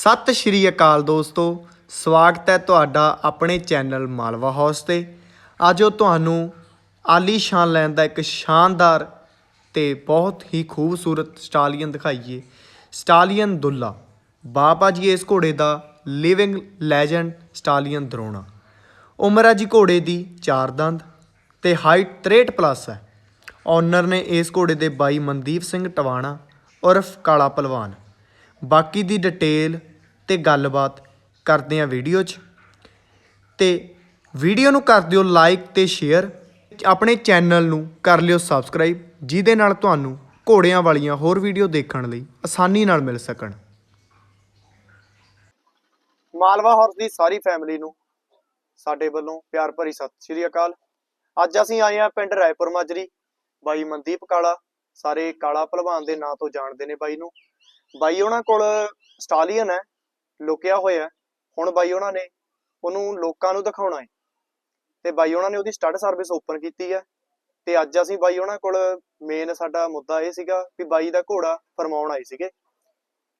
ਸਤਿ ਸ਼੍ਰੀ ਅਕਾਲ ਦੋਸਤੋ, ਸਵਾਗਤ ਹੈ ਤੁਹਾਡਾ ਆਪਣੇ ਚੈਨਲ ਮਾਲਵਾ ਹਾਊਸ ਤੇ। ਅੱਜ ਉਹ ਤੁਹਾਨੂੰ ਆਲੀਸ਼ਾਨ ਲੈਣ ਦਾ ਇੱਕ ਸ਼ਾਨਦਾਰ ਤੇ ਬਹੁਤ ਹੀ ਖੂਬਸੂਰਤ ਸਟਾਲੀਅਨ ਦਿਖਾਈਏ। ਸਟਾਲੀਅਨ ਦੁੱਲਾ, ਬਾਬਾ ਜੀ ਇਸ ਘੋੜੇ ਦਾ ਲਿਵਿੰਗ ਲੈਜੈਂਡ ਸਟਾਲੀਅਨ ਦਰੋਣਾ। ਉਮਰ ਹੈ ਜੀ ਘੋੜੇ ਦੀ 4 ਦੰਦ ਤੇ ਹਾਈਟ 63 ਪਲੱਸ ਹੈ। ਓਨਰ ਨੇ ਇਸ ਘੋੜੇ ਦੇ ਬਾਈ ਮਨਦੀਪ ਸਿੰਘ ਟਵਾਣਾ ਉਰਫ ਕਾਲਾ ਪਹਿਲਵਾਨ ਬਾਕੀ ਦੀ ਡਿਟੇਲ ਤੇ ਗੱਲਬਾਤ ਕਰਦੇ ਆ ਵੀਡੀਓ 'ਚ। ਤੇ ਵੀਡੀਓ ਨੂੰ ਕਰ ਦਿਓ ਲਾਈਕ ਤੇ ਸ਼ੇਅਰ ਆਪਣੇ ਚੈਨਲ ਨੂੰ ਕਰ ਲਿਓ ਸਬਸਕ੍ਰਾਈਬ ਜਿਹਦੇ ਨਾਲ ਤੁਹਾਨੂੰ ਘੋੜਿਆਂ ਵਾਲੀਆਂ ਹੋਰ ਵੀਡੀਓ ਦੇਖਣ ਲਈ ਆਸਾਨੀ ਨਾਲ ਮਿਲ ਸਕਣ। ਮਾਲਵਾ ਹਾਰਸ ਦੀ ਸਾਰੀ ਫੈਮਿਲੀ ਨੂੰ, ਸਾਡੇ ਵੱਲੋਂ ਪਿਆਰ ਭਰੀ ਸਤਿ ਸ਼੍ਰੀ ਅਕਾਲ। ਅੱਜ ਅਸੀਂ ਆਏ ਆ ਪਿੰਡ ਰਾਏਪੁਰ ਮਾਜਰੀ। ਬਾਈ ਮਨਦੀਪ ਕਾਲਾ, ਸਾਰੇ ਕਾਲਾ ਭਲਵਾਨ ਦੇ ਨਾਂ ਤੋਂ ਜਾਣਦੇ ਨੇ ਬਾਈ ਨੂੰ। ਬਾਈ ਉਹਨਾਂ ਕੋਲ ਸਟਾਲੀਅਨ ਹੈ ਲੁਕਿਆ ਹੋਇਆ। ਹੁਣ ਬਾਈ ਉਹਨਾਂ ਨੇ ਉਹਨੂੰ ਲੋਕਾਂ ਨੂੰ ਦਿਖਾਉਣਾ ਹੈ। ਤੇ ਬਾਈ ਉਹਨਾਂ ਨੇ ਉਹਦੀ ਸਟੱਡ ਸਰਵਿਸ ਓਪਨ ਕੀਤੀ ਹੈ। ਤੇ ਅੱਜ ਅਸੀਂ ਬਾਈ ਉਹਨਾਂ ਕੋਲ ਮੇਨ ਸਾਡਾ ਮੁੱਦਾ ਇਹ ਸੀਗਾ ਕਿ ਬਾਈ ਦਾ ਘੋੜਾ ਫਰਮਾਉਣ ਆਏ ਸੀਗੇ।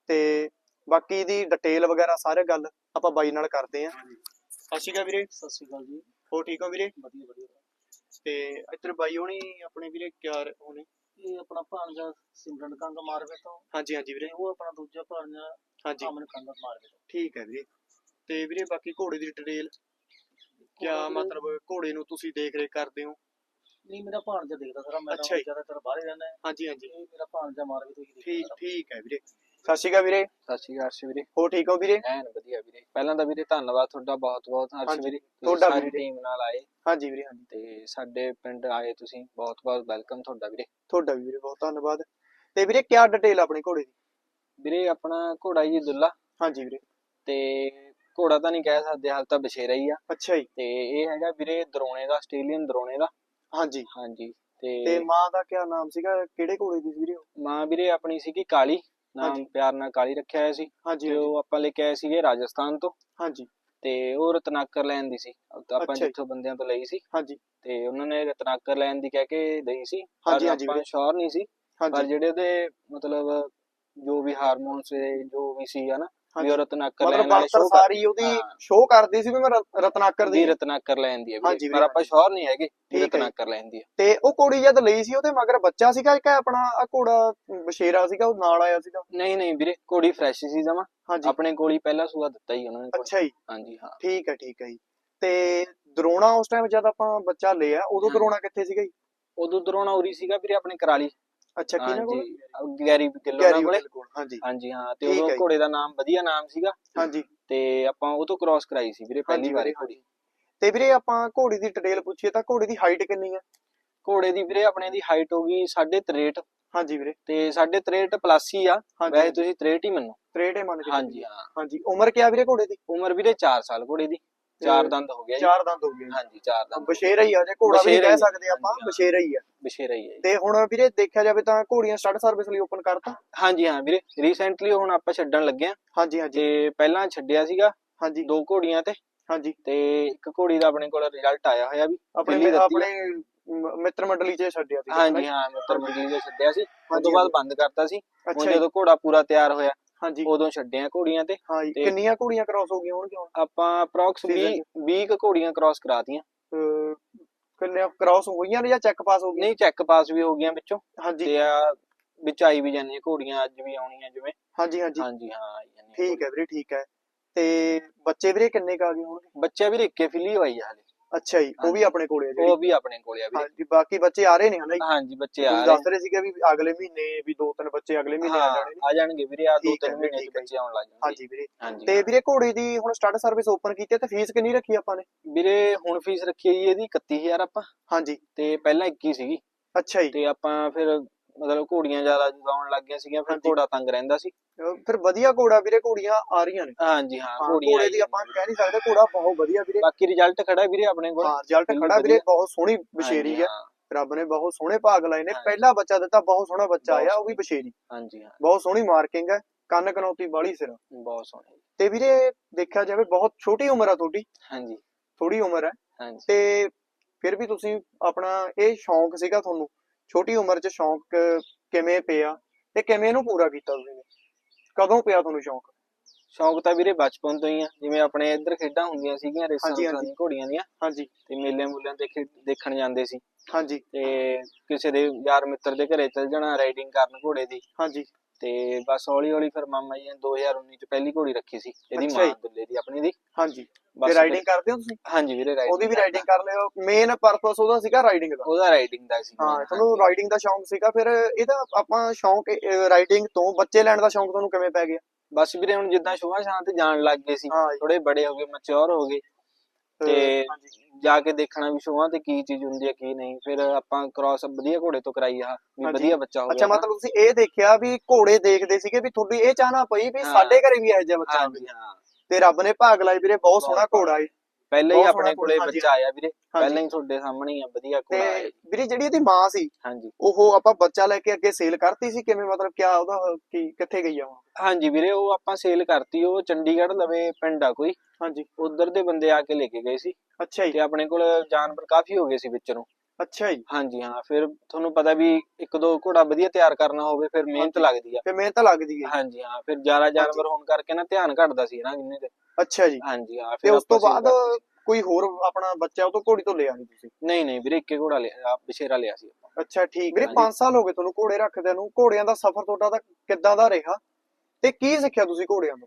ਤੇ ਬਾਕੀ ਦੀ ਡਿਟੇਲ ਵਗੈਰਾ ਸਾਰੇ ਗੱਲ ਆਪਾਂ ਬਾਈ ਨਾਲ ਕਰਦੇ ਆਂ ਸਤਿ ਸ਼੍ਰੀ ਅਕਾਲ ਵੀਰੇ। ਸਤਿ ਸ਼੍ਰੀ ਅਕਾਲ ਜੀ। ਹੋ ਠੀਕ ਹੋ ਵੀਰੇ? ਵਧੀਆ ਵਧੀਆ। ਤੇ ਇੱਧਰ ਬਾਈ ਹੋਣੀ ਆਪਣੇ ਵੀਰੇ ਕਿਆ ਹੋਣੇ। ਇਹ ਆਪਣਾ ਭਾਂਜਾ ਸਿਮਰਨ ਕੰਗ ਮਾਰਵੇ ਤੋਂ ਹਾਂਜੀ ਹਾਂਜੀ ਵੀਰੇ। ਤੇ ਉਹ ਆਪਣਾ ਦੂਜਾ ਭਾਂਜਾ ਹਾਂਜੀ। ਅਮਨ ਕੰਗ ਮਾਰਵੇ ਤੋਂ। ਠੀਕ ਹੈ ਵੀਰੇ। ਤੇ ਵੀਰੇ ਬਾਕੀ ਘੋੜੇ ਦੀ ਡਿਟੇਲ ਕਿਆ ਮਤਲਬ ਘੋੜੇ ਨੂੰ ਤੁਸੀਂ ਦੇਖ ਰੇਖ ਕਰਦੇ ਹੋ? ਨਹੀਂ ਮੇਰਾ ਭਾਂਜਾ ਦੇਖਦਾ ਸਾਰਾ ਮੈਂ ਅੱਛਾ ਜੀ। ਜ਼ਿਆਦਾਤਰ ਬਾਹਰ ਰਹਿੰਦਾ। ਹਾਂਜੀ ਹਾਂਜੀ। ਇਹ ਮੇਰਾ ਭਾਂਜਾ ਮਾਰਵੇ ਤੋਂ ਹੀ ਠੀਕ ਠੀਕ ਹੈ ਵੀਰੇ। ਸਤਿ ਸ਼੍ਰੀ ਅਕਾਲ ਵੀਰੇ। ਸਤਿ ਸ਼੍ਰੀ ਅਕਾਲ ਅਰਸ਼ ਵੀਰੇ। ਹੋ ਠੀਕ ਹੋ ਵੀਰੇ? ਐਨ ਵਧੀਆ ਵੀਰੇ। ਪਹਿਲਾਂ ਤਾਂ ਵੀਰੇ ਧੰਨਵਾਦ ਤੁਹਾਡਾ ਬਹੁਤ ਬਹੁਤ ਅਰਸ਼ ਹਾਂਜੀ, ਵੀਰੇ। ਤੁਸੀਂ ਤੁਹਾਡਾ ਵੀ ਵੀਰੇ। ਟੀਮ ਨਾਲ ਆਏ। ਹਾਂਜੀ ਵੀਰੇ ਹਾਂਜੀ। ਤੇ ਸਾਡੇ ਪਿੰਡ ਆਏ ਤੁਸੀਂ। ਬਹੁਤ ਬਹੁਤ ਵੈਲਕਮ ਤੁਹਾਡਾ ਵੀਰੇ। ਤੁਹਾਡਾ ਵੀ ਵੀਰੇ ਬਹੁਤ ਧੰਨਵਾਦ। ਤੇ ਵੀਰੇ ਕਿਆ ਡਿਟੇਲ ਆਪਣੀ ਘੋੜੇ ਦੀ? ਵੀਰੇ ਆਪਣਾ ਘੋੜਾ ਜੀ ਦੁੱਲਾ ਹਾਂਜੀ ਵੀਰੇ। ਤੇ ਘੋੜਾ ਤਾਂ ਨਹੀਂ ਕਹਿ ਸਕਦੇ ਹਾਲ ਤਾਂ ਬਛੇਰਾ ਹੀ ਆ। ਅੱਛਾ ਜੀ। ਤੇ ਇਹ ਹੈਗਾ ਵੀਰੇ ਦਰੋਣੇ ਦਾ ਆਸਟ੍ਰੇਲੀਅਨ ਦਰੋਣੇ ਦਾ। ਹਾਂਜੀ। ਹਾਂਜੀ ਤੇ ਤੇ ਮਾਂ ਦਾ ਕਿਆ ਨਾਮ ਸੀਗਾ? ਕਿਹੜੇ ਘੋੜੇ ਦੀ ਸੀ ਵੀਰੇ ਉਹ? ਮਾਂ ਵੀਰੇ ਆਪਣੀ ਸੀਗੀ ਕਾਲੀ। ਨਾਮ ਹਾਂਜੀ। ਪਿਆਰ ਨਾਲ ਕਾਲੀ ਰੱਖਿਆ ਹੋਇਆ ਸੀ ਹਾਂਜੀ ਤੇ ਉਹ ਆਪਾਂ ਲੈ ਕੇ ਆਏ ਸੀਗੇ ਰਾਜਸਥਾਨ ਤੋਂ। ਹਾਂਜੀ। ਤੇ ਉਹ ਰਤਨਾਕਰ ਲੈਣ ਦੀ ਸੀ। ਆਪਾਂ ਅੱਛਾ ਜੀ। ਜਿੱਥੋਂ ਬੰਦਿਆਂ ਤੋਂ ਲਈ ਸੀ। ਹਾਂਜੀ। ਤੇ ਉਹਨਾਂ ਨੇ ਰਤਨਾਕਰ ਲੈਣ ਦੀ ਕਹਿ ਕੇ ਦਈ ਸੀ। ਹਾਂਜੀ, ਹਾਂਜੀ ਆਪਾਂ ਵੀਰੇ। ਸ਼ੋਰ ਨਹੀਂ ਸੀ। ਪਰ ਹਾਂਜੀ। ਜਿਹੜੇ ਉਹਦੇ ਮਤਲਬ ਜੋ ਵੀ ਹਾਰਮੋਨਸ ਜੋ ਵੀ ਸੀ ਹਨਾ ਵੀ ਉਹ ਰਤਨਾਕਰ ਮਤਲਬ ਲੈਣ ਵਾਲੇ ਸ਼ੋਅ ਸਾਰੀ ਉਹਦੀ ਹਾਂ। ਸ਼ੋਅ ਕਰਦੀ ਸੀ ਵੀ ਮੈਂ ਰ- ਰਤਨਾਕਰ ਦੀ। ਦੀ ਰਤਨਾਕਰ ਲੈਣ ਦੀ ਹੈ ਹਾਂਜੀ ਵੀਰੇ ਵੀਰੇ, ਪਰ ਆਪਾਂ ਸ਼ੋਰ ਨਹੀਂ ਹੈਗੇ ਹੈ ਵੀ। ਰਤਨਾਕਰ ਲੈਣ ਦੀ ਹੈ। ਤੇ ਉਹ ਕੁੜੀ ਜਦ ਲਈ ਸੀ ਉਹਦੇ ਮਗਰ ਬੱਚਾ ਸੀਗਾ ਕਿ ਆਪਣਾ ਆ ਘੋੜਾ ਬਸ਼ੇਰਾ ਸੀਗਾ ਉਹ ਨਾਲ ਆਇਆ ਸੀਗਾ। ਨਹੀਂ ਨਹੀਂ ਵੀਰੇ ਘੋੜੀ ਫਰੈਸ਼ ਸੀ ਜਮਾ। ਹਾਂਜੀ। ਆਪਣੇ ਕੋਲ ਹੀ ਪਹਿਲਾ ਸੂਆ ਦਿੱਤਾ ਹੀ ਉਹਨਾਂ ਨੇ ਘੋੜੀ। ਅੱਛਾ ਜੀ। ਹਾਂਜੀ ਹਾਂ। ਠੀਕ ਹੈ ਠੀਕ ਹੈ ਜੀ। ਤੇ ਦਰੋਣਾ ਉਸ ਟਾਈਮ ਜਦ ਆਪਾਂ ਬੱਚਾ ਲਿਆ ਉਦੋਂ ਹਾਂ। ਦਰੋਣਾ ਕਿੱਥੇ ਸੀਗਾ ਜੀ? ਉਦੋਂ ਦਰੋਣਾ ਉਰੀ ਸੀਗਾ ਵੀਰੇ ਆਪਣੇ ਕਰਾਲੀ। ਅੱਛਾ ਕਿਹਨਾਂ ਕੋਲ? ਹਾਂਜੀ ਗੈਰੀ ਗੈਰੀ ਨਾਲ ਕੋਲੇ? ਹਾਂਜੀ। ਹਾਂਜੀ ਹਾਂ ਤੇ ਠੀਕ ਹੈ ਜੀ। ਘੋੜੇ ਦਾ ਨਾਮ ਵਧੀਆ ਨਾਮ ਸੀਗਾ। ਹਾਂਜੀ। ਤੇ ਆਪਾਂ ਉਹ ਤੋਂ ਕ੍ਰਾਸ ਕਰਾਈ ਸੀ ਵੀਰੇ ਹਾਂਜੀ ਪਹਿਲੀ ਵਾਰੀ ਵੀਰੇ, ਤੇ ਵੀਰੇ ਆਪਾਂ ਘੋੜੀ ਦੀ ਡਿਟੇਲ ਪੁੱਛੀਏ ਤਾਂ ਘੋੜੀ ਦੀ ਹਾਈਟ ਕਿੰਨੀ ਹੈ ਘੋੜੇ ਦੀ ਵੀਰੇ ਆਪਣੇ ਦੀ ਹਾਈਟ ਹੋ ਗਈ 63 ਹਾਂਜੀ ਵੀਰੇ। ਤੇ 63 ਪਲੱਸ ਹੀ ਆ ਹਾਂਜੀ ਵੈਸੇ ਤੁਸੀਂ 63 ਹੀ ਮੰਨੋ। 63 ਮੰਨ ਕੇ ਹਾਂਜੀ ਹਾਂ। ਹਾਂਜੀ ਉਮਰ ਕਿਆ ਵੀਰੇ ਘੋੜੇ ਦੀ? ਉਮਰ ਵੀਰੇ 4 ਸਾਲ ਘੋੜੇ ਦੀ। ਚਾਰ ਦੰਦ ਹੋ ਗਿਆ ਜੀ। ਚਾਰ ਦੰਦ ਹੋ ਗਏ। ਹਾਂਜੀ ਚਾਰ ਦੰਦ ਬਸ਼ੇਰਾ ਹੀ ਆ ਜੇ ਘੋੜਾ ਵੀ ਕਹਿ ਆ, ਸਕਦੇ ਆਪਾਂ। ਬਸ਼ੇਰਾ ਹੀ। ਆ। ਬਸ਼ੇਰਾ ਹੀ ਜੀ। ਤੇ ਹੁਣ ਵੀਰੇ ਦੇਖਿਆ ਜਾਵੇ ਤਾਂ ਘੋੜੀਆਂ ਸਟੱਡ ਸਰਵਿਸ ਲਈ ਓਪਨ ਕਰਤਾ। ਹਾਂਜੀ ਹਾਂ ਵੀਰੇ ਰੀਸੈਂਟਲੀ ਹੁਣ ਆਪਾਂ ਛੱਡਣ ਲੱਗੇ ਆ ਹਾਂਜੀ ਹਾਂਜੀ। ਤੇ ਪਹਿਲਾਂ ਛੱਡਿਆ ਸੀਗਾ ਹਾਂਜੀ। ਦੋ ਘੋੜੀਆਂ ਤੇ। ਹਾਂਜੀ। ਤੇ ਇੱਕ ਘੋੜੀ ਦਾ ਆਪਣੇ ਕੋਲ ਰਿਜ਼ਲਟ ਆਇਆ ਹੋਇਆ ਵੀ ਆਪਣੇ ਆਪਣੇ ਮਿੱਤਰ ਮੰਡਲੀ 'ਚ ਛੱਡਿਆ ਸੀ। ਹਾਂਜੀ ਹਾਂ ਮਿੱਤਰ ਮੰਡੀ ਦੇ ਛੱਡਿਆ ਸੀ। ਉਸ ਤੋਂ ਬਾਅਦ ਬੰਦ ਕਰਤਾ ਸੀ। ਹੁਣ ਜਦੋਂ ਘੋੜਾ ਪੂਰਾ ਤਿਆਰ ਹੋਇਆ ਹਾਂਜੀ। ਉਦੋਂ ਛੱਡਿਆ ਘੋੜੀਆਂ ਤੇ। ਹਾਂ ਜੀ ਤੇ- ਕਿੰਨੀਆਂ ਘੋੜੀਆਂ ਕ੍ਰਾਸ ਹੋ ਗਈਆਂ ਹੋਣਗੀਆਂ ਹੁਣ? ਆਪਾਂ ਅਪਰੋਕਸ Season 20 20 ਕੁ ਘੋੜੀਆਂ ਕ੍ਰਾਸ ਕਰਾਤੀਆਂ। ਅਹ, ਕਿੰਨੀਆਂ ਕ੍ਰਾਸ ਹੋਈਆਂ ਨੇ ਜਾਂ ਚੈੱਕ ਪਾਸ ਹੋ ਗਈਆਂ? ਨਹੀਂ ਚੈੱਕ ਪਾਸ ਵੀ ਹੋ ਗਈਆਂ ਵਿੱਚੋਂ। ਹਾਂਜੀ। ਤੇ ਆ ਵਿੱਚ ਆਈ ਵੀ ਜਾਂਦੀਆਂ ਘੋੜੀਆਂ ਅੱਜ ਵੀ ਆਉਣੀਆਂ ਜਿਵੇਂ। ਹਾਂਜੀ ਹਾਂਜੀ। ਹਾਂਜੀ ਹਾਂ ਆਈ ਜਾਂਦੀਆਂ ਠੀਕ ਹੈ ਵੀਰੇ ਠੀਕ ਹੈ। ਤੇ ਬੱਚੇ ਵੀਰੇ ਕਿੰਨੇ ਕ ਆ ਗਏ ਹੋਣਗੇ? ਬੱਚਾ ਵੀ ਇੱਕੇ ਫਿਲੀ ਹੋਈ ਹਲੇ। ਅੱਛਾ ਜੀ ਉਹ ਵੀ। ਆਪਣੇ ਕੋਲੇ ਆ ਉਹ ਜਿਹੜੀ ਵੀ ਆਪਣੇ ਕੋਲੇ ਆ ਵੀਰੇ। ਹਾਂਜੀ ਬਾਕੀ ਬੱਚੇ ਆ ਰਹੇ ਨੇ ਹਨਾ ਜੀ? ਹਾਂਜੀ ਬੱਚੇ ਆ ਰਹੇ ਦੱਸ ਰਹੇ। ਸੀਗੇ ਵੀ ਅਗਲੇ ਮਹੀਨੇ ਵੀ ਦੋ ਤਿੰਨ ਬੱਚੇ ਅਗਲੇ ਮਹੀਨੇ ਆ ਜਾਣੇ ਨੇ। ਆ ਜਾਣਗੇ ਵੀਰੇ ਆ ਦੋ ਤਿੰਨ ਮਹੀਨੇ ਚ ਬੱਚੇ ਆਉਣ ਲੱਗ ਜਾਣਗੇ। ਹਾਂਜੀ ਵੀਰੇ। ਤੇ ਵੀਰੇ ਘੋੜੀ ਦੀ ਹੁਣ ਸਟੱਡ ਸਰਵਿਸ ਓਪਨ ਕੀਤੀ ਤੇ ਫੀਸ ਕਿੰਨੀ ਰੱਖੀ ਆਪਾਂ ਨੇ? ਵੀਰੇ ਹੁਣ ਫੀਸ ਰੱਖੀ ਹੈ ਜੀ ਇਹਦੀ 31000 ਆਪਾਂ। ਹਾਂਜੀ। ਤੇ ਪਹਿਲਾਂ 21 ਸੀਗੀ। ਅੱਛਾ ਜੀ। ਤੇ ਆਪਾਂ ਫਿਰ ਮਤਲਬ ਘੋੜੀਆਂ ਜ਼ਿਆਦਾ ਜਗਾਉਣ ਲੱਗ ਗਈਆਂ ਸੀਗੀਆਂ ਫਿਰ ਹਾਂਜੀ। ਘੋੜਾ ਤੰਗ ਰਹਿੰਦਾ ਸੀ। ਅਹ ਫਿਰ ਵਧੀਆ ਘੋੜਾ ਵੀਰੇ ਘੋੜੀਆਂ ਆ ਰਹੀਆਂ ਨੇ। ਹਾਂਜੀ ਹਾਂ ਹਾਂ, ਘੋੜੀਆਂ ਘੋੜੇ ਦੀ ਆਈ ਆਪਾਂ ਕਹਿ ਨਹੀਂ ਸਕਦੇ ਘੋੜਾ ਬਹੁਤ ਵਧੀਆ ਵੀਰੇ। ਬਾਕੀ ਰਿਜ਼ਲਟ ਖੜਾ ਵੀਰੇ ਆਪਣੇ ਕੋਲ। ਹਾਂ ਰਿਜ਼ਲਟ ਬਿਲਕੁਲ ਖੜਾ ਵੀਰੇ ਵਧੀਆ। ਬਹੁਤ ਸੋਹਣੀ ਬਸ਼ੇਰੀ ਹਾਂਜੀ, ਹੈ ਹਾਂ, ਰੱਬ ਨੇ ਬਹੁਤ ਸੋਹਣੇ ਭਾਗ ਲਾਏ ਨੇ। ਹਾਂਜੀ। ਪਹਿਲਾ ਬੱਚਾ ਦਿੱਤਾ ਬਹੁਤ ਸੋਹਣਾ ਬੱਚਾ ਬਹੁਤ ਆਇਆ ਉਹ ਵੀ ਬਸ਼ੇਰੀ। ਹਾਂਜੀ ਹਾਂ। ਬਹੁਤ ਸੋਹਣੀ ਮਾਰਕਿੰਗ ਹੈ ਕੰਨ ਕਨੌਤੀ ਬਾਲੀ ਸਿਰ। ਬਹੁਤ ਸੋਹਣੇ। ਤੇ ਵੀਰੇ ਦੇਖਿਆ ਜਾਵੇ ਬਹੁਤ ਛੋਟੀ ਉਮਰ ਆ ਤੁਹਾਡੀ। ਹਾਂਜੀ। ਥੋੜੀ ਉਮਰ ਹੈ। ਹਾਂਜੀ। ਤੇ ਫਿਰ ਵੀ ਤੁਸੀਂ ਆਪਣਾ ਇਹ ਸ਼ੌਂਕ ਸੀਗਾ ਤੁਹਾਨੂੰ ਛੋਟੀ ਉਮਰ 'ਚ ਸ਼ੌਂਕ ਕਿਵੇਂ ਪਿਆ ਤੇ ਕਿਵੇਂ ਇਹਨੂੰ ਪੂਰਾ ਕੀਤਾ ਤੁਸੀਂ ਨੇ? ਕਦੋਂ ਪਿਆ ਤੁਹਾਨੂੰ ਸ਼ੌਂਕ? ਸ਼ੌਂਕ ਤਾਂ ਵੀਰੇ ਬਚਪਨ ਤੋਂ ਹੀ ਆ। ਜਿਵੇਂ ਆਪਣੇ ਇੱਧਰ ਖੇਡਾਂ ਹੁੰਦੀਆਂ ਸੀਗੀਆਂ ਰੇਸਾਂ ਹਾਂਜੀ, ਹਾਂਜੀ। ਦੀਆਂ ਘੋੜੀਆਂ ਦੀਆਂ ਹਾਂਜੀ। ਤੇ ਮੇਲੇ ਮੂਲਿਆਂ ਤੇ ਦੇਖਣ ਜਾਂਦੇ ਸੀ। ਹਾਂਜੀ। ਤੇ ਕਿਸੇ ਦੇ ਯਾਰ ਮਿੱਤਰ ਦੇ ਘਰੇ ਚਲ ਜਾਣਾ ਰਾਈਡਿੰਗ ਕਰਨ ਘੋੜੇ ਦੀ। ਹਾਂਜੀ। ਤੇ ਬਸ ਹੌਲੀ ਹੌਲੀ ਫਿਰ ਮਾਮਾ ਜੀ ਨੇ 2019 ਚ ਪਹਿਲੀ ਘੋੜੀ ਰੱਖੀ ਸੀ। ਇਹਦੀ ਅੱਛਾ ਮਾਂ ਜੀ। ਦੁੱਲੇ ਦੀ ਆਪਣੀ ਦੀ। ਹਾਂਜੀ। ਤੇ ਰਾਈਡਿੰਗ ਕਰਦੇ ਹੋ ਤੁਸੀਂ? ਹਾਂਜੀ ਵੀਰੇ ਰਾਈਡਿੰਗ ਉਹਦੀ ਵੀ ਰਾਈਡਿੰਗ ਕਰ ਲਿਓ। ਮੇਨ ਪਰਪਸ ਉਹਦਾ ਸੀਗਾ ਰਾਈਡਿੰਗ ਦਾ। ਉਹਦਾ ਰਾਈਡਿੰਗ ਦਾ ਸੀ ਹਾਂ ਤੁਹਾਨੂੰ ਰਾਈਡਿੰਗ ਦਾ ਸ਼ੌਂਕ ਸੀਗਾ। ਫਿਰ ਇਹਦਾ ਆਪਾਂ ਸ਼ੌਂਕ ਰਾਈਡਿੰਗ ਤੋਂ ਬੱਚੇ ਲੈਣ ਦਾ ਸ਼ੌਂਕ ਤੁਹਾਨੂੰ ਕਿਵੇਂ ਪੈ ਗਿਆ? ਬਸ ਵੀਰੇ ਹੁਣ ਜਿੱਦਾਂ ਸ਼ੋਭਾ ਸ਼ਾਂ ਤੇ ਜਾਣ ਲੱਗ ਗਏ ਸੀ। ਥੋੜੇ ਬੜੇ ਹੋ ਗਏ ਮੈਚੁਰ ਹੋ ਗਏ। ਤੇ ਜਾ ਕੇ ਦੇਖਣਾ ਵੀ ਸ਼ੋਆਂ ਤੇ ਕੀ ਚੀਜ਼ ਹੁੰਦੀ ਹੈ ਕੀ ਨਹੀਂ। ਫਿਰ ਆਪਾਂ ਕ੍ਰਾਸ ਵਧੀਆ ਘੋੜੇ ਤੋਂ ਕਰਾਈ ਆ ਵੀ। ਵਧੀਆ ਬੱਚਾ ਹੋ ਅੱਛਾ ਗਿਆ ਮਤਲਬ ਤੁਸੀਂ ਇਹ ਦੇਖਿਆ ਵੀ ਘੋੜੇ ਦੇਖਦੇ ਸੀਗੇ ਵੀ ਤੁਹਾਡੀ ਇਹ ਚਾਹਨਾ ਪਈ ਵੀ। ਸਾਡੇ ਘਰੇ ਵੀ ਇਹੋ ਜਿਹਾ ਬੱਚਾ ਹੋਵੇ। ਹਾਂ। ਤੇ ਰੱਬ ਨੇ ਭਾਗ ਲਾਈ ਵੀਰੇ ਬਹੁਤ ਸੋਹਣਾ ਘੋੜਾ ਏ। ਪਹਿਲਾਂ ਹੀ ਆਪਣੇ ਕੋਲੇ ਬੱਚਾ ਆਇਆ ਵੀਰੇ। ਪਹਿਲਾਂ ਹੀ ਤੁਹਾਡੇ ਸਾਹਮਣੇ ਹੀ ਆ ਵਧੀਆ ਤੇ ਘੋੜਾ ਆਇਆ ਵੀਰੇ ਜਿਹੜੀ ਇਹਦੀ ਮਾਂ ਸੀ ਹਾਂਜੀ। ਉਹ ਆਪਾਂ ਬੱਚਾ ਲੈ ਕੇ ਅੱਗੇ ਸੇਲ ਕਰਤੀ ਸੀ? ਕਿਵੇਂ ਮਤਲਬ ਕਿਆ ਉਹਦਾ ਕੀ ਕਿੱਥੇ ਗਈ ਆ ਉਹ? ਹਾਂਜੀ ਵੀਰੇ ਉਹ ਆਪਾਂ ਸੇਲ ਕਰਤੀ ਉਹ ਚੰਡੀਗੜ੍ਹ ਲਵੇ ਪਿੰਡ ਆ ਕੋਈ। ਹਾਂਜੀ। ਉਧਰ ਦੇ ਬੰਦੇ ਆ ਕੇ ਲੈ ਕੇ ਗਏ ਸੀ। ਅੱਛਾ ਜੀ। ਤੇ ਆਪਣੇ ਕੋਲ ਜਾਨਵਰ ਕਾਫੀ ਹੋ ਗਏ ਸੀ ਵਿੱਚ। ਨੂੰ ਅੱਛਾ ਜੀ। ਹਾਂਜੀ ਹਾਂ ਫਿਰ ਤੁਹਾਨੂੰ ਪਤਾ ਵੀ ਇੱਕ ਦੋ ਘੋੜਾ ਵਧੀਆ ਤਿਆਰ ਕਰਨਾ ਹੋਵੇ ਫਿਰ ਮਿਹਨਤ। ਲੱਗਦੀ ਆ। ਤੇ ਮਿਹਨਤ ਲੱਗਦੀ ਹੈ ਹਾਂਜੀ ਹਾਂ ਫਿਰ ਜ਼ਿਆਦਾ ਜਾਨਵਰ ਹੋਣ ਕਰਕੇ ਨਾ ਧਿਆਨ ਘਟਦਾ ਸੀ ਨਾ ਕਿੰਨੇ ਤੇ। ਅੱਛਾ ਜੀ। ਹਾਂਜੀ ਹਾਂ ਫਿਰ ਉਸ ਤੋਂ ਬਾਅਦ। ਕੋਈ ਹੋਰ ਆਪਣਾ ਬੱਚਾ ਉਹ ਤੋਂ ਘੋੜੀ ਤੋਂ ਲਿਆ ਨਹੀਂ ਤੁਸੀਂ? ਨਹੀਂ ਨਹੀਂ ਵੀਰੇ ਇੱਕੇ ਘੋੜਾ ਲਿਆ ਬਸ਼ੇਰਾ ਲਿਆ ਸੀ। ਅੱਛਾ ਠੀਕ। ਵੀਰੇ ਹਾਂਜੀ। 5 ਸਾਲ ਹੋ ਗਏ ਤੁਹਾਨੂੰ ਘੋੜੇ ਰੱਖਦਿਆਂ ਨੂੰ। ਘੋੜਿਆਂ ਦਾ ਸਫ਼ਰ ਤੁਹਾਡਾ ਤਾਂ ਕਿੱਦਾਂ ਦਾ ਰਿਹਾ? ਤੇ ਕੀ ਸਿੱਖਿਆ ਤੁਸੀਂ ਘੋੜਿਆਂ ਤੋਂ?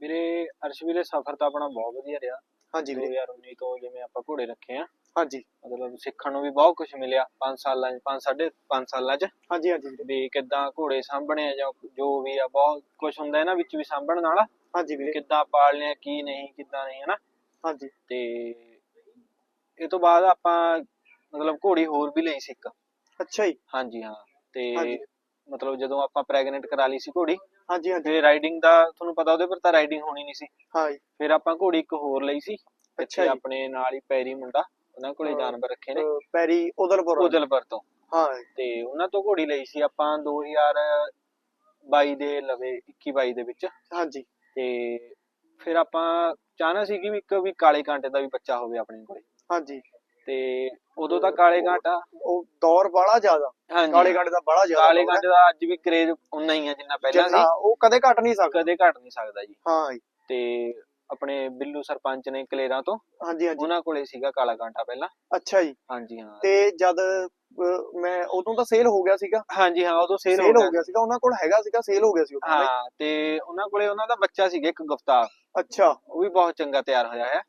ਵੀਰੇ ਅਰਸ਼ ਵੀਰੇ ਸਫ਼ਰ ਤਾਂ ਆਪਣਾ ਬਹੁਤ ਵਧੀਆ ਰਿਹਾ। ਹਾਂਜੀ ਵੀਰੇ। 2019 ਤੋਂ ਜਿਵੇਂ ਆਪਾਂ ਘੋੜੇ ਰੱਖੇ ਆ ਹਾਂਜੀ। ਮਤਲਬ ਸਿੱਖਣ ਨੂੰ ਵੀ ਬਹੁਤ ਕੁਝ ਮਿਲਿਆ 5 ਸਾਲਾਂ 'ਚ 5 ਸਾਢੇ 5 ਸਾਲਾਂ 'ਚ। ਹਾਂਜੀ ਹਾਂਜੀ ਵੀਰੇ ਵੀ ਕਿੱਦਾਂ ਘੋੜੇ ਸਾਂਭਣੇ ਆ ਜਾਂ ਜੋ ਵੀ ਆ ਬਹੁਤ ਕੁਝ ਹੁੰਦਾ ਇਹਨਾਂ ਵਿੱਚ ਵੀ ਸਾਂਭਣ ਨਾਲ। ਹਾਂਜੀ ਵੀਰੇ। ਕਿੱਦਾਂ ਪਾਲਣੇ ਆ ਕੀ ਨਹੀਂ ਕਿੱਦਾਂ ਨਹੀਂ ਹਨਾ? ਹਾਂਜੀ। ਤੇ ਇਹ ਤੋਂ ਬਾਅਦ ਆਪਾਂ ਮਤਲਬ ਘੋੜੀ ਹੋਰ ਵੀ ਲਈ ਸੀ ਇੱਕ। ਅੱਛਾ ਜੀ। ਹਾਂਜੀ ਹਾਂ। ਤੇ ਹਾਂਜੀ। ਮਤਲਬ ਜਦੋਂ ਆਪਾਂ ਪ੍ਰੈਗਨੈਂਟ ਕਰਾ ਲਈ ਸੀ ਘੋੜੀ ਹਾਂਜੀ ਹਾਂਜੀ। ਤੇ ਰਾਈਡਿੰਗ ਦਾ ਤੁਹਾਨੂੰ ਪਤਾ ਉਹਦੇ ਪਰ ਤਾਂ ਰਾਈਡਿੰਗ ਹੋਣੀ ਨਹੀਂ ਸੀ। ਹਾਂ ਜੀ। ਫਿਰ ਆਪਾਂ ਘੋੜੀ ਇੱਕ ਹੋਰ ਲਈ ਸੀ। ਅੱਛਾ ਇੱਥੇ ਜੀ। ਆਪਣੇ ਨਾਲ ਹੀ ਪੈਰੀ ਮੁੰਡਾ। ਉਹਨਾਂ ਕੋਲੇ। ਜਾਨਵਰ ਰੱਖੇ ਨੇ। ਅਹ ਪੈਰੀ ਉਦਲਪੁਰ ਉਦਲਪੁਰ ਤੋਂ। ਹਾਂ। ਤੇ ਉਹਨਾਂ ਤੋਂ ਘੋੜੀ ਲਈ ਸੀ ਆਪਾਂ 2022 ਦੇ ਲਵੇ 21 22 ਦੇ ਵਿੱਚ। ਹਾਂਜੀ। ਤੇ ਫਿਰ ਆਪਾਂ ਚਾਹਨਾ ਸੀ ਕਿ ਵੀ ਇੱਕ ਵੀ ਕਾਲੇ ਕਾਂਟੇ ਦਾ ਵੀ ਬੱਚਾ ਹੋਵੇ ਆਪਣੇ ਕੋਲੇ। ਹਾਂਜੀ। ਤੇ ਉਦੋਂ ਤਾਂ ਕਾਲੇ ਕਾਂਟਾ। ਉਹ ਦੌਰ ਬੜਾ ਜ਼ਿਆਦਾ। ਹਾਂਜੀ। ਕਾਲੇ ਗਾੜੇ ਦਾ ਬੜਾ ਜ਼ਿਆਦਾ ਕਾਲੇ। ਕਾਂਟੇ ਦਾ ਅੱਜ ਵੀ ਕਰੇਜ ਉਨਾ ਹੀ ਆ ਜਿੰਨਾ ਪਹਿਲਾਂ ਸੀ। ਉਹ ਕਦੇ ਘਟ ਨਹੀਂ ਸਕਦਾ। ਕਦੇ ਘਟ ਨਹੀਂ ਸਕਦਾ ਜੀ। ਹਾਂ ਜੀ, ਤੇ ਆਪਣੇ ਬਿੱਲੂ ਸਰਪੰਚ ਨੇ ਕਲੇਰਾਂ ਤੋਂ ਹਾਂਜੀ ਹਾਂਜੀ। ਉਹਨਾਂ ਕੋਲੇ ਸੀਗਾ ਕਾਲਾ ਕਾਂਟਾ ਪਹਿਲਾਂ। ਅੱਛਾ ਜੀ। ਹਾਂਜੀ ਹਾਂ। ਤੇ ਜਦ ਅਹ, ਮੈਂ ਉਦੋਂ ਤਾਂ ਸੇਲ ਹੋ ਗਿਆ ਸੀਗਾ। ਹਾਂਜੀ ਹਾਂ ਉਦੋਂ ਸੇਲ ਹੋ ਗਿਆ। ਸੀਗਾ ਉਹਨਾਂ ਕੋਲ ਹੈਗਾ ਸੀਗਾ ਸੇਲ ਹੋ ਗਿਆ ਸੀ ਉਦੋਂ ਹਾਂ ਤੇ ਉਹਨਾਂ ਕੋਲੇ ਉਹਨਾਂ ਦਾ ਬੱਚਾ ਸੀਗਾ ਇੱਕ ਗੁਫਤਾਰ। ਅੱਛਾ। ਉਹ ਵੀ ਬਹੁਤ ਚੰਗਾ ਤਿਆਰ ਹੋਇਆ ਹੈ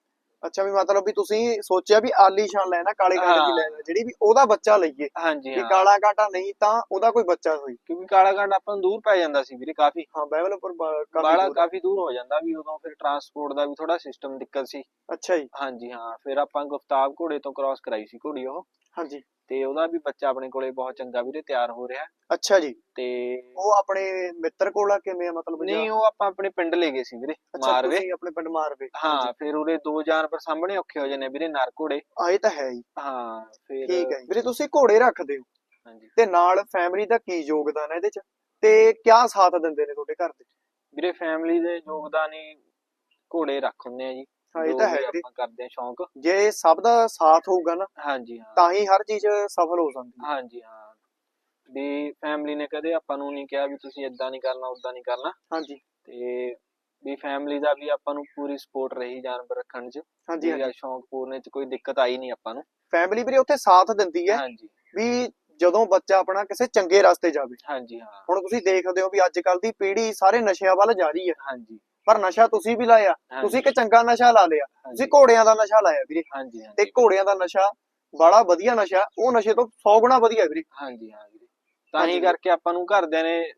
ਅੱਛਾ ਵੀ ਮਤਲਬ ਵੀ ਤੁਸੀਂ ਸੋਚਿਆ ਵੀ ਆਲੀਸ਼ਾਨ ਲੈਣਾ ਕਾਲੇ ਗਾੜੇ ਦੀ। ਲੈਣਾ ਜਿਹੜੀ ਵੀ ਉਹਦਾ ਬੱਚਾ ਲਈਏ। ਹਾਂਜੀ ਕਿ ਕਾਲਾ ਕਾਂਟਾ ਨਹੀਂ ਤਾਂ ਉਹਦਾ ਕੋਈ ਬੱਚਾ ਹੋਈ ਕਿਉਂਕਿ ਕਾਲਾ ਕਾਂਟਾ ਆਪਾਂ ਨੂੰ ਦੂਰ ਪੈ ਜਾਂਦਾ ਸੀ ਵੀਰੇ ਕਾਫੀ। ਹਾਂ ਬਾਈਬਲ ਪਰ ਬਾਲਾ ਕਾਫੀ ਦੂਰ ਹੋ ਜਾਂਦਾ ਵੀ ਉਦੋਂ ਫਿਰ ਟਰਾਂਸਪੋਰਟ ਦਾ ਵੀ ਥੋੜਾ ਸਿਸਟਮ ਦਿੱਕਤ ਸੀ। ਅੱਛਾ ਜੀ। ਹਾਂਜੀ ਹਾਂ ਫਿਰ ਆਪਾਂ ਗੁਫਤਾਬ ਘੋੜੇ ਤੋਂ ਕ੍ਰਾਸ ਕਰਾਈ ਸੀ ਘੋੜੀ ਉਹ। ਹਾਂਜੀ। ਤੇ ਉਹਦਾ ਵੀ ਬੱਚਾ ਆਪਣੇ ਕੋਲੇ ਬਹੁਤ ਚੰਗਾ ਵੀਰੇ ਤਿਆਰ ਹੋ ਰਿਹਾ। ਅੱਛਾ ਜੀ। ਤੇ ਉਹ ਆਪਣੇ ਮਿੱਤਰ ਕੋਲ ਆ ਕਿਵੇਂ ਆ ਮਤਲਬ ਨਹੀਂ ਉਹ ਆਪਾਂ ਆਪਣੇ ਪਿੰਡ ਲੈ ਗਏ ਸੀ ਵੀਰੇ ਮਾਰਵੇ। ਤੁਸੀਂ ਆਪਣੇ ਪਿੰਡ ਮਾਰਵੇ। ਹਾਂ ਫਿਰ ਉਰੇ ਦੋ ਜਾਨਵਰ ਸਾਹਮਣੇ ਔਖੇ ਹੋ ਜਾਂਦੇ ਵੀਰੇ ਨਰ ਘੋੜੇ ਆ ਇਹ ਤਾਂ ਹੈ ਹੀ। ਹਾਂ ਫਿਰ ਠੀਕ ਹੈ ਵੀਰੇ ਤੁਸੀਂ ਘੋੜੇ ਰੱਖਦੇ ਹੋ। ਹਾਂਜੀ। ਤੇ ਨਾਲ ਫੈਮਿਲੀ ਦਾ ਕੀ ਯੋਗਦਾਨ ਹੈ ਇਹਦੇ ਚ? ਤੇ ਕਿਆ ਸਾਥ ਦਿੰਦੇ ਨੇ ਤੁਹਾਡੇ ਘਰ ਦੇ? ਵੀਰੇ ਫੈਮਿਲੀ ਦੇ ਯੋਗਦਾਨ ਹੀ ਘੋੜੇ ਰੱਖ ਹੁੰਦੇ ਆ ਜੀ। ਹਾਂ ਇਹ ਜੋ ਤਾਂ ਵੀ ਹੈ ਵੀਰੇ ਆਪਾਂ ਕਰਦੇ ਆ ਸ਼ੌਂਕ। ਜੇ ਸਭ ਦਾ ਸਾਥ ਹੋਊਗਾ ਨਾ ਹਾਂਜੀ ਹਾਂ। ਤਾਂ ਹੀ ਹਰ ਚੀਜ਼ ਸਫਲ ਹੋ ਜਾਂਦੀ ਹੈ। ਹਾਂਜੀ ਹਾਂ। ਵੀ ਫੈਮਿਲੀ ਨੇ ਕਦੇ ਆਪਾਂ ਨੂੰ ਨਹੀਂ ਕਿਹਾ ਵੀ ਤੁਸੀਂ ਇਦਾਂ ਨਹੀਂ ਕਰਨਾ ਉਦਾਂ ਨਹੀਂ ਕਰਨਾ। ਹਾਂਜੀ। ਤੇ ਵੀ ਫੈਮਿਲੀ ਦਾ ਵੀ ਆਪਾਂ ਨੂੰ ਪੂਰੀ ਸਪੋਰਟ ਰਹੀ ਜਾਨਵਰ ਰੱਖਣ 'ਚ। ਹਾਂਜੀ ਵੀ ਹਾਂਜੀ। ਸ਼ੌਂਕ ਪੂਰਨੇ 'ਚ ਕੋਈ ਦਿੱਕਤ ਆਈ ਨਹੀਂ ਆਪਾਂ ਨੂੰ। ਫੈਮਿਲੀ ਵੀਰੇ ਉੱਥੇ ਸਾਥ ਦਿੰਦੀ ਹੈ ਹਾਂਜੀ। ਵੀ ਜਦੋਂ ਬੱਚਾ ਆਪਣਾ ਕਿਸੇ ਚੰਗੇ ਰਸਤੇ ਜਾਵੇ। ਹਾਂਜੀ ਹਾਂ। ਹੁਣ ਤੁਸੀਂ ਦੇਖਦੇ ਹੋ ਵੀ ਅੱਜ ਕੱਲ ਦੀ ਪੀੜ੍ਹੀ ਸਾਰੇ ਨਸ਼ਿਆਂ ਵੱਲ ਜਾ ਰਹੀ ਹੈ। ਹਾਂਜੀ। ਪਰ ਨਸ਼ਾ ਤੁਸੀਂ ਵੀ ਲਾਇਆ। ਤੁਸੀਂ ਇੱਕ ਚੰਗਾ ਨਸ਼ਾ ਲਾ ਲਿਆ। ਤੁਸੀਂ ਘੋੜਿਆਂ ਦਾ ਨਸ਼ਾ ਲਾਇਆ ਵੀਰੇ। ਹਾਂਜੀ ਤੇ ਹਾਂਜੀ ਘੋੜਿਆਂ ਦਾ ਨਸ਼ਾ ਬੜਾ ਵਧੀਆ ਨਸ਼ਾ। ਉਹ ਨਸ਼ੇ ਤੋਂ 100 ਗੁਣਾ ਵਧੀਆ ਵੀਰੇ। ਹਾਂਜੀ ਹਾਂ ਵੀਰੇ। ਤਾਂ ਹੀ। ਕਰਕੇ ਆਪਾਂ ਨੂੰ ਘਰਦਿਆਂ ਨੇ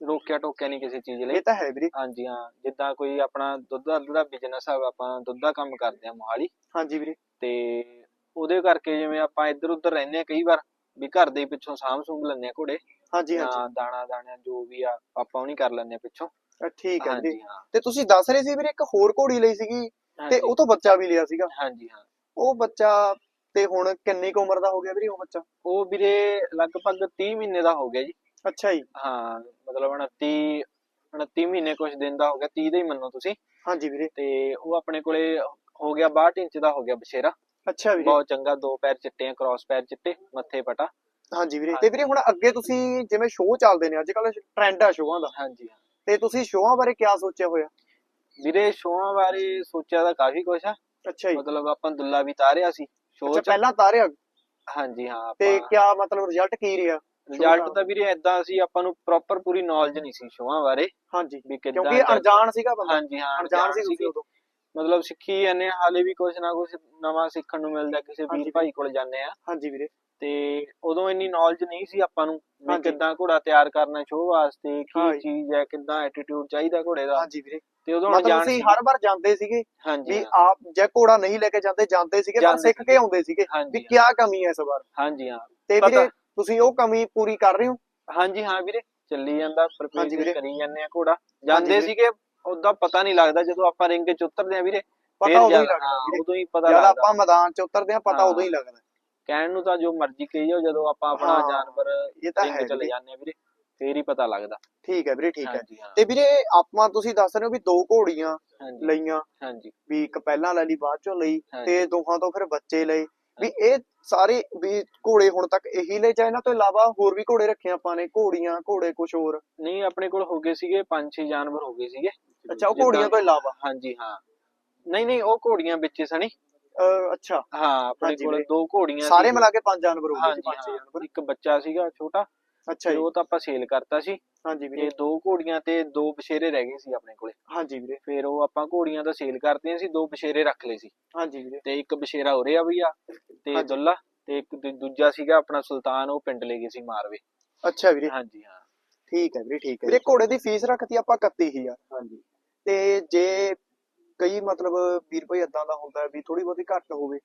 ਰੋਕਿਆ ਟੋਕਿਆ ਨਹੀਂ ਕਿਸੇ ਚੀਜ਼ ਲਈ। ਇਹ ਤਾਂ ਹੈ ਵੀਰੇ। ਹਾਂਜੀ ਹਾਂ। ਜਿੱਦਾਂ ਕੋਈ ਆਪਣਾ ਦੁੱਧ ਦਾ ਦਾ ਬਿਜ਼ਨਸ ਆ ਆਪਾਂ ਦੁੱਧ ਦਾ ਕੰਮ ਕਰਦੇ ਆ ਮੋਹਾਲੀ। ਹਾਂਜੀ ਵੀਰੇ। ਤੇ ਉਹਦੇ ਕਰਕੇ ਜਿਵੇਂ ਆਪਾਂ ਇੱਧਰ ਉੱਧਰ ਰਹਿੰਦੇ ਆ ਕਈ ਵਾਰ ਵੀ ਘਰ ਦੇ ਪਿੱਛੋਂ ਸਾਂਭ ਸੂੰਭ ਲੈਂਦੇ ਆ ਘੋੜੇ। ਹਾਂਜੀ ਹਾਂਜੀ। ਦਾਣਾ ਦਾਣਾ ਜੋ ਵੀ ਆ ਆਪਾਂ ਉਹ ਨਹੀਂ ਕਰ ਲੈਂਦੇ ਪਿੱਛੋਂ। ਠੀਕ ਹੈ ਵੀਰੇ ਹਾਂਜੀ ਹਾਂ। ਤੇ ਤੁਸੀਂ ਦੱਸ ਰਹੇ ਸੀ ਵੀਰੇ ਇੱਕ ਹੋਰ ਘੋੜੀ ਲਈ ਸੀਗੀ ਤੇ ਹਾਂਜੀ, ਉਹ ਤੋਂ ਬੱਚਾ ਵੀ ਲਿਆ ਸੀਗਾ। ਹਾਂਜੀ ਹਾਂ। ਉਹ ਬੱਚਾ ਤੇ ਹੁਣ ਕਿੰਨੀ ਕੁ ਉਮਰ ਦਾ ਹੋ ਗਿਆ ਵੀਰੇ ਉਹ ਬੱਚਾ? ਉਹ ਵੀਰੇ ਲਗਭਗ 30 ਮਹੀਨੇ ਦਾ ਹੋ ਗਿਆ ਜੀ। ਅੱਛਾ ਜੀ। ਹਾਂ ਮਤਲਬ 29 29 ਮਹੀਨੇ ਕੁਝ ਦਿਨ ਦਾ ਹੋ ਗਿਆ 30 ਦਾ ਹੀ ਮੰਨੋ ਤੁਸੀਂ। ਹਾਂਜੀ ਵੀਰੇ। ਤੇ ਉਹ ਆਪਣੇ ਕੋਲੇ ਹੋ ਗਿਆ 62 ਇੰਚ ਦਾ ਹੋ ਗਿਆ ਬਸ਼ੇਰਾ ਅੱਛਾ ਵੀਰੇ। ਬਹੁਤ ਚੰਗਾ ਦੋ ਪੈਰ ਚਿੱਟੇ ਆ ਕ੍ਰਾਸ ਪੈਰ ਚਿੱਟੇ ਮੱਥੇ ਪਟਾ। ਹਾਂਜੀ ਵੀਰੇ। ਤੇ ਵੀਰੇ ਹੁਣ ਅੱਗੇ ਤੁਸੀਂ ਜਿਵੇਂ ਸ਼ੋਅ ਚੱਲਦੇ ਨੇ ਅੱਜ ਕੱਲ ਟ੍ਰੈਂਡ ਆ ਸ਼ੋਆਂ ਦਾ। ਹਾਂਜੀ ਹਾਂ। ਤੇ ਤੁਸੀਂ ਸ਼ੋਆਂ ਬਾਰੇ ਕਿਆ ਸੋਚਿਆ ਹੋਇਆ? ਵੀਰੇ ਸ਼ੋਆਂ ਬਾਰੇ ਸੋਚਿਆ ਤਾਂ ਕਾਫੀ ਕੁਛ ਆ। ਅੱਛਾ ਜੀ। ਮਤਲਬ ਆਪਾਂ ਦੁੱਲਾ ਵੀ ਤਾਰਿਆ ਸੀ ਸ਼ੋਅ ਚ। ਪਹਿਲਾਂ ਤਾਰਿਆ? ਹਾਂਜੀ ਹਾਂ ਤੇ ਕਿਆ ਮਤਲਬ ਰਿਜ਼ਲਟ ਕੀ ਰਿਹਾ ਰਿਜ਼ਲਟ ਤਾਂ ਵੀਰੇ ਐਦਾਂ ਸੀ ਆਪਾਂ ਨੂੰ ਪ੍ਰੋਪਰ ਪੂਰੀ ਨੌਲੇਜ ਨਹੀਂ ਸੀ ਸ਼ੋਆਂ ਬਾਰੇ। ਹਾਂਜੀ ਕਿਉਂਕਿ ਅਣਜਾਣ ਸੀਗਾ ਬੰਦਾ। ਹਾਂਜੀ ਹਾਂ ਅਣਜਾਣ ਸੀ ਤੁਸੀਂ। ਉਦੋਂ। ਮਤਲਬ ਸਿੱਖੀ ਜਾਂਦੇ ਹਾਲੇ ਵੀ ਕੁਛ ਨਾ ਕੁਛ ਨਵਾਂ ਸਿੱਖਣ ਨੂੰ ਮਿਲਦਾ ਕਿਸੇ। ਵੀਰ ਭਾਈ ਕੋਲ ਜਾਂਦੇ ਆ ਹਾਂਜੀ ਵੀਰੇ। ਤੇ ਉਦੋਂ ਇੰਨੀ ਨੌਲੇਜ ਨਹੀਂ ਸੀ ਆਪਾਂ ਨੂੰ ਵੀ ਹਾਂਜੀ। ਕਿੱਦਾਂ ਘੋੜਾ ਤਿਆਰ ਕਰਨਾ ਸ਼ੋਅ ਵਾਸਤੇ ਕੀ। ਚੀਜ਼ ਹੈ ਕਿੱਦਾਂ ਐਟੀਟਿਊਡ ਚਾਹੀਦਾ ਘੋੜੇ ਦਾ। ਹਾਂਜੀ ਵੀਰੇ। ਤੇ ਉਦੋਂ ਮਤਲਬ ਅਣਜਾਣ ਤੁਸੀਂ ਸੀ ਹਰ ਵਾਰ ਜਾਂਦੇ ਸੀਗੇ ਹਾਂਜੀ ਵੀ ਹਾਂ, ਆਪ ਜੇ ਘੋੜਾ ਨਹੀਂ ਲੈ ਕੇ ਜਾਂਦੇ ਜਾਂਦੇ ਸੀਗੇ ਪਰ ਜਾਂਦੇ ਸਿੱਖ ਕੇ ਸੀਗੇ। ਆਉਂਦੇ ਸੀਗੇ ਵੀ ਹਾਂਜੀ ਕਿਆ ਕਮੀ ਹੈ ਇਸ ਵਾਰ। ਹਾਂਜੀ ਹਾਂ। ਤੇ ਪਤਾ- ਵੀਰੇ ਤੁਸੀਂ ਉਹ ਕਮੀ ਪੂਰੀ ਕਰ ਰਹੇ ਹੋ? ਹਾਂਜੀ ਹਾਂ ਵੀਰੇ। ਚੱਲੀ ਜਾਂਦਾ ਹਾਂਜੀ ਪ੍ਰਪੇਅਰ। ਕਰੀ ਜਾਂਦੇ ਆ ਘੋੜਾ। ਜਾਂਦੇ ਵੀਰੇ। ਸੀਗੇ ਉਦਾਂ ਪਤਾ ਨਹੀਂ ਲੱਗਦਾ ਜਦੋਂ ਆਪਾਂ ਰਿੰਗ 'ਚ ਉਤਰਦੇ ਆ ਵੀਰੇ। ਪਤਾ ਉਦੋਂ ਹੀ ਲੱਗਦਾ ਵੀਰੇ। ਉਦੋਂ ਹੀ ਪਤਾ ਜਦ ਲੱਗਦਾ। ਆਪਾਂ ਮੈਦਾਨ 'ਚ ਉਤਰਦੇ ਆ ਪਤਾ ਹਾਂ। ਉਦੋਂ ਹੀ ਲੱਗਦਾ। ਕਹਿਣ ਨੂੰ ਤਾਂ ਜੋ ਮਰਜ਼ੀ ਕਹੀ ਜਾਓ ਜਦੋਂ ਆਪਾਂ ਆਪਣਾ ਹਾਂ, ਜਾਨਵਰ ਇਹ ਤਾਂ ਹੈ ਚਲੇ ਵੀਰੇ। ਜਾਂਦੇ ਆ ਵੀਰੇ ਫੇਰ ਹੀ ਪਤਾ ਲੱਗਦਾ। ਠੀਕ ਹੈ ਵੀਰੇ ਠੀਕ ਹੈ। ਹਾਂਜੀ ਹਾਂ। ਤੇ ਵੀਰੇ ਆਪਾਂ ਤੁਸੀਂ ਦੱਸ ਰਹੇ ਹੋ ਵੀ ਦੋ ਘੋੜੀਆਂ ਹਾਂਜੀ। ਲਈਆਂ ਹਾਂਜੀ। ਵੀ ਇੱਕ ਪਹਿਲਾਂ ਲੈ ਲਈ ਬਾਅਦ ਚੋਂ ਲਈ ਹਾਂਜੀ। ਤੇ ਦੋਹਾਂ ਤੋਂ ਫਿਰ ਬੱਚੇ ਲਏ। ਵੀ ਇਹ ਸਾਰੇ ਵੀ ਘੋੜੇ ਹੁਣ ਤੱਕ ਇਹੀ ਲਏ ਜਾਂ ਇਹਨਾਂ ਤੋਂ ਇਲਾਵਾ ਹੋਰ ਵੀ ਘੋੜੇ ਰੱਖੇ ਆਪਾਂ ਨੇ? ਘੋੜੀਆਂ ਘੋੜੇ ਕੁਝ ਹੋਰ? ਨਹੀਂ ਆਪਣੇ ਕੋਲ ਹੋ ਗਏ ਸੀਗੇ ਪੰਜ ਛੇ ਜਾਨਵਰ ਹੋ ਗਏ ਸੀਗੇ। ਅੱਛਾ ਉਹ ਜਿੱਦਾਂ- ਘੋੜੀਆਂ ਤੋਂ ਇਲਾਵਾ? ਹਾਂਜੀ ਹਾਂ। ਨਹੀਂ ਨਹੀਂ ਉਹ ਘੋੜੀਆਂ ਵਿੱਚ ਹੀ ਸਣੀ ਅੱਛਾ। ਹਾਂ ਆਪਣੇ ਹਾਂਜੀ ਕੋਲ ਵੀਰੇ। ਦੋ ਘੋੜੀਆਂ ਸਾਰੇ ਸੀ। ਮਿਲਾ ਕੇ ਪੰਜ ਜਾਨਵਰ ਹੋ ਗਏ ਸੀ ਪੰਜ ਛੇ ਹਾਂ ਜਾਨਵਰ। ਇੱਕ ਬੱਚਾ ਸੀਗਾ ਛੋਟਾ ਅੱਛਾ ਤੇ ਜੀ। ਉਹ ਤਾਂ ਆਪਾਂ ਸੇਲ ਕਰਤਾ ਸੀ। ਹਾਂਜੀ ਤੇ ਵੀਰੇ ਦੋ ਘੋੜੀਆਂ ਤੇ ਦੋ ਬਸ਼ੇਰੇ ਰਹਿ ਗਏ ਸੀ ਆਪਣੇ ਕੋਲੇ। ਹਾਂਜੀ ਵੀਰੇ। ਫਿਰ ਉਹ ਆਪਾਂ ਘੋੜੀਆਂ ਤਾਂ ਸੇਲ ਕਰਤੀਆਂ ਸੀ ਦੋ ਬਸ਼ੇਰੇ ਰੱਖ ਲਏ ਸੀ। ਹਾਂਜੀ ਵੀਰੇ। ਤੇ ਇੱਕ ਬਸ਼ੇਰਾ ਉਰੇ ਆ ਵੀ ਆ ਤੇ ਹਾਂਜੀ। ਦੁੱਲਾ ਤੇ ਇੱਕ ਦੂ- ਦੂਜਾ ਸੀਗਾ ਆਪਣਾ ਸੁਲਤਾਨ ਉਹ ਪਿੰਡ ਲੈ ਗਏ ਸੀ ਮਾਰਵੇ। ਅੱਛਾ ਵੀਰੇ। ਹਾਂਜੀ ਹਾਂ। ਠੀਕ ਹੈ ਵੀਰੇ ਠੀਕ ਹੈ ਵੀਰੇ ਘੋੜੇ ਦੀ ਫੀਸ ਰੱਖਤੀ ਆਪਾਂ 31000 ਹਾਂਜੀ। ਤੇ ਜੇ ਕਈ ਮਤਲਬ ਵੀਰ ਭਾਈ ਇਦਾਂ ਦਾ ਹੁੰਦਾ ਹੈ ਵੀ ਥੋੜੀ ਬਹੁਤੀ ਘੱਟ ਹੋਵੇ।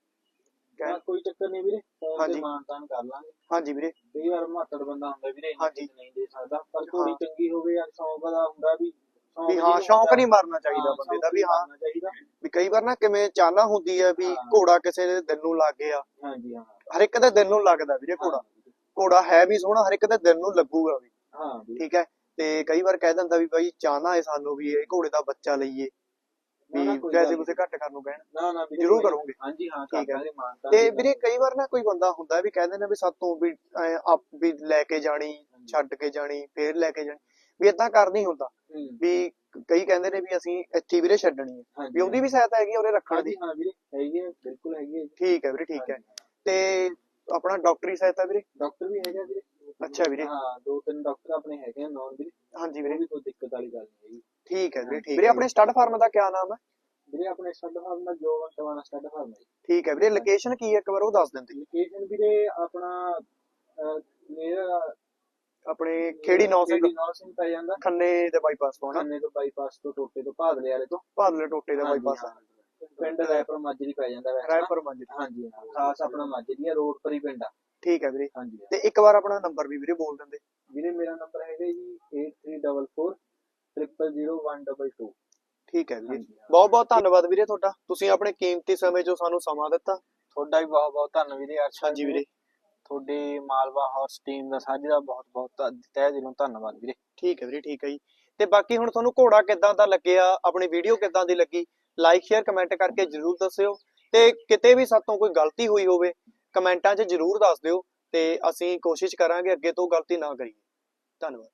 ਕਹਿ- ਕੋਈ ਚੱਕਰ ਨਹੀਂ ਵੀਰੇ ਫੋਨ ਹਾਂਜੀ। ਤੇ ਮਾਨਤਾਨ ਕਰ ਲਾਂਗੇ। ਹਾਂਜੀ ਵੀਰੇ। ਕਈ ਵਾਰ ਮਾਤੜ ਬੰਦਾ ਹੁੰਦਾ ਵੀਰੇ ਇੰਨੀ ਹਾਂਜੀ। ਚੀਜ਼ ਨਹੀਂ ਦੇ ਸਕਦਾ। ਪਰ ਥੋੜੀ ਹਾਂ। ਚੰਗੀ ਹੋਵੇ ਜਾਂ ਸ਼ੌਂਕ ਦਾ ਹੁੰਦਾ ਵੀ ਸ਼ੌਂਕ ਵੀ ਹਾਂ ਸ਼ੌਂਕ ਨਹੀਂ ਮਾਰਨਾ ਚਾਹੀਦਾ ਬੰਦੇ ਦਾ ਵੀ ਹਾਂ। ਵੀ ਕਈ ਵਾਰ ਨਾ ਕਿਵੇਂ ਚਾਹਨਾ ਹੁੰਦੀ ਹੈ ਵੀ ਹਾਂ। ਘੋੜਾ ਕਿਸੇ ਦੇ ਦਿਲ ਨੂੰ ਲੱਗ ਗਿਆ ਹਾਂਜੀ ਹਾਂ। ਹਰ ਇੱਕ ਦੇ ਦਿਲ ਨੂੰ ਲੱਗਦਾ ਵੀਰੇ ਘੋੜਾ। ਘੋੜਾ ਹੈ ਵੀ ਸੋਹਣਾ ਹਰ ਇੱਕ ਦੇ ਦਿਲ ਨੂੰ ਲੱਗੂਗਾ ਵੀ। ਹਾਂ ਵੀਰੇ। ਠੀਕ ਹੈ? ਤੇ ਕਈ ਵਾਰ ਕਹਿ ਦਿੰਦਾ ਵੀ ਬਾਈ ਚਾਹਨਾ ਹੈ ਸਾਨੂੰ ਵੀ ਇਹ ਘੋੜੇ ਦਾ ਬੱਚਾ ਲਈਏ। ਵੀ ਪੈਸੇ ਪੂਸੇ ਘੱਟ ਕਰਨ ਨੂੰ ਕਹਿਣ। ਨਾ ਨਾ ਜ਼ਰੂਰ ਕਰੋਗੇ। ਹਾਂਜੀ ਹਾਂ ਠੀਕ ਹੈ। ਤੇ ਵੀਰੇ ਕਈ ਵਾਰ ਨਾ ਕੋਈ ਬੰਦਾ ਹੁੰਦਾ ਵੀ ਕਹਿੰਦੇ ਨੇ ਵੀ ਸਾਤੋਂ ਵੀ ਆਪ ਵੀ ਲੈ ਕੇ ਜਾਣੀ ਛੱਡ ਕੇ ਜਾਣੀ ਫੇਰ ਲੈ ਕੇ ਜਾਣੀ। ਵੀ ਇਦਾਂ ਕਰ ਨਹੀਂ ਹੁੰਦਾ। ਵੀ ਕਈ ਕਹਿੰਦੇ ਨੇ ਵੀ ਅਸੀਂ ਇੱਥੇ ਵੀਰੇ ਛੱਡਣੀ ਹੈ। ਵੀ ਉਹਦੀ ਵੀ ਸਹਾਇਤਾ ਹੈਗੀ ਆ ਉਹਦੇ ਰੱਖਣ ਦੀ। ਹਾਂ ਵੀਰੇ ਹੈਗੀ ਹੈ ਬਿਲਕੁਲ ਹੈਗੀ ਹੈ ਠੀਕ ਹੈ ਵੀਰੇ ਠੀਕ ਹੈ। ਤੇ ਆਪਣਾ ਡਾਕਟਰੀ ਸਹਾਇਤਾ ਵੀਰੇ? ਡਾਕਟਰ ਵੀ ਹੈਗਾ ਵੀਰੇ। ਅੱਛਾ ਵੀਰੇ। ਹਾਂ ਦੋ ਤਿੰਨ ਡਾਕਟਰ ਆਪਣੇ ਹੈਗੇ ਆ ਨੌਨ ਵੀਰੇ। ਹਾਂਜੀ ਵੀਰੇ। ਕੋਈ ਦਿੱਕਤ ਵਾਲੀ ਗੱਲ ਨਹੀਂ ਹੈਗੀ। ਠੀਕ ਹੈ ਵੀਰੇ ਠੀਕ ਵੀਰੇ, ਆਪਣੇ ਸਟੱਡ ਫਾਰਮ ਦਾ ਕੀ ਨਾਮ ਹੈ? ਵੀਰੇ ਆਪਣੇ ਸਟੱਡ ਫਾਰਮ ਦਾ ਜੋ ਵਰਤਮਾਨ ਸਟੱਡ ਫਾਰਮ ਹੈ ਠੀਕ ਹੈ ਵੀਰੇ ਲੋਕੇਸ਼ਨ ਕੀ ਹੈ? ਇੱਕ ਵਾਰ ਉਹ ਦੱਸ ਦਿੰਦੇ। ਲੋਕੇਸ਼ਨ ਵੀਰੇ ਆਪਣਾ ਮੇਰਾ ਆਪਣੇ ਖੇੜੀ ਨੌ ਸਿੰਘ। ਖੇੜੀ ਨੌ ਸਿੰਘ ਪੈ ਜਾਂਦਾ। ਖੰਨੇ ਦੇ ਬਾਈਪਾਸ ਤੋਂ ਖੰਨੇ ਤੋਂ ਬਾਈਪਾਸ ਤੋਂ ਟੋਟੇ ਤੋਂ ਭਾਦਲੇ ਵਾਲੇ ਤੋਂ। ਭਾਦਲੇ ਟੋਟੇ ਦੇ ਬਾਈਪਾਸ ਹਾਂ। ਪਿੰਡ ਰੈਪਰ ਮਾਜਰੀ ਪੈ ਜਾਂਦਾ ਵੈਸੇ ਤਾਂ। ਰਾਏਪੁਰ ਮੰਜ ਹਾਂਜੀ ਖਾਸ ਆਪਣਾ ਮਾਜਰੀ ਆ ਰੋਡ ਪਰ ਹੀ ਪਿੰਡ ਆ। ਠੀਕ ਹੈ ਵੀਰੇ। ਹਾਂਜੀ। ਤੇ ਇੱਕ ਵਾਰ ਆਪਣਾ ਨੰਬਰ ਵੀ ਵੀਰੇ ਬੋਲ ਦਿੰਦੇ। ਵੀਰੇ ਮੇਰਾ ਨੰਬਰ ਹੈਗਾ ਜੀ 8344 000122 ਠੀਕ ਹੈ ਵੀਰੇ ਹਾਂਜੀ ਹਾਂ। ਬਹੁਤ ਬਹੁਤ ਧੰਨਵਾਦ ਵੀਰੇ ਤੁਹਾਡਾ। ਤੁਸੀਂ ਆਪਣੇ ਕੀਮਤੀ ਸਮੇਂ ਚੋਂ ਸਾਨੂੰ ਸਮਾਂ ਦਿੱਤਾ। ਤੁਹਾਡਾ ਵੀ ਬਹੁਤ ਬਹੁਤ ਧੰਨਵਾਦ ਵੀਰੇ ਅਰਸ਼ਦ ਹਾਂਜੀ ਵੀਰੇ। ਤੁਹਾਡੇ ਮਾਲਵਾ ਹਾਰਸ ਟੀਮ ਦਾ ਸਾਂਝੇ ਦਾ ਬਹੁਤ ਬਹੁਤ ਤਹਿ ਦਿਲੋਂ ਧੰਨਵਾਦ ਵੀਰੇ। ਠੀਕ ਹੈ ਵੀਰੇ ਠੀਕ ਹੈ ਜੀ। ਤੇ ਬਾਕੀ ਹੁਣ ਤੁਹਾਨੂੰ ਘੋੜਾ ਕਿੱਦਾਂ ਦਾ ਲੱਗਿਆ ਆਪਣੀ ਵੀਡੀਓ ਕਿੱਦਾਂ ਦੀ ਲੱਗੀ ਲਾਈਕ ਸ਼ੇਅਰ ਕਮੈਂਟ ਕਰਕੇ ਜਰੂਰ ਦੱਸਿਓ। ਤੇ ਕਿਤੇ ਵੀ ਸਾਤੋਂ ਕੋਈ ਗਲਤੀ ਹੋਈ ਹੋਵੇ ਕਮੈਂਟਾਂ 'ਚ ਜਰੂਰ ਦੱਸ ਦਿਓ। ਤੇ ਅਸੀਂ ਕੋਸ਼ਿਸ਼ ਕਰਾਂਗੇ ਅੱਗੇ ਤੋਂ ਗਲਤੀ ਨਾ ਕਰੀਏ। ਧੰਨਵਾਦ।